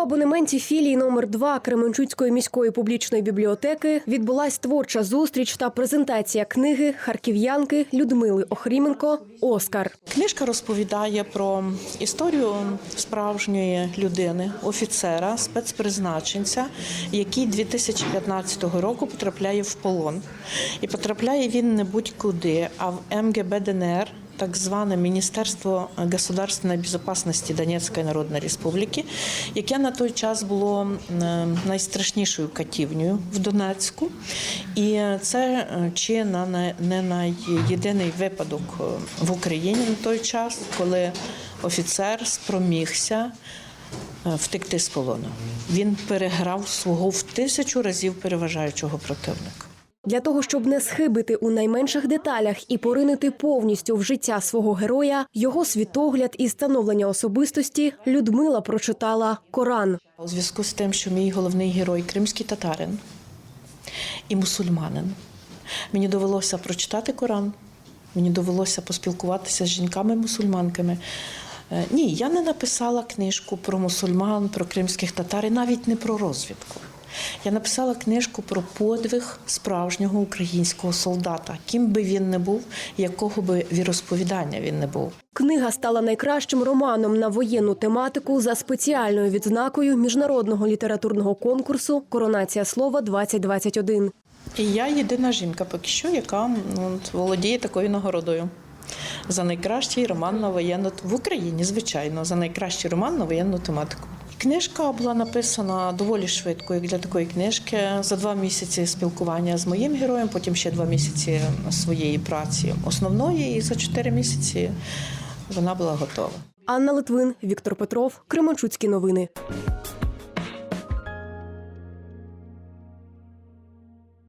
Абонементі філії номер 2 Кременчуцької міської публічної бібліотеки відбулась творча зустріч та презентація книги харків'янки Людмили Охріменко Оскар. Книжка розповідає про історію справжньої людини, офіцера, спецпризначенця, який 2015 року потрапляє в полон. І потрапляє він не будь-куди, а в МГБ ДНР, так зване Міністерство государственної безпечності Донецької Народної Республіки, яке на той час було найстрашнішою катівнею в Донецьку. І це е, чи на не- не найєдиний випадок е, в Україні на той час, коли офіцер спромігся е, втекти з полону. Він переграв свого в тисячу разів переважаючого противника. Для того, щоб не схибити у найменших деталях і поринити повністю в життя свого героя, його світогляд і становлення особистості Людмила прочитала Коран. У зв'язку з тим, що мій головний герой кримський татарин і мусульманин, мені довелося прочитати Коран, мені довелося поспілкуватися з жінками-мусульманками. Е, Ні, я не написала книжку про мусульман, про кримських татар і навіть не про розвідку. Я написала книжку про подвиг справжнього українського солдата, ким би він не був, якого би віросповідання він не був. Книга стала найкращим романом на воєнну тематику за спеціальною відзнакою міжнародного літературного конкурсу Коронація слова 2021 І я єдина жінка поки що, яка от, володіє такою нагородою. За найкращий роман на воєнну в Україні, звичайно, за найкращий роман на воєнну тематику. Книжка була написана доволі швидко, як для такої книжки. За два місяці спілкування з моїм героєм, потім ще два місяці своєї праці основної, і за чотири місяці вона була готова. Анна Литвин, Віктор Петров, Кременчуцькі новини.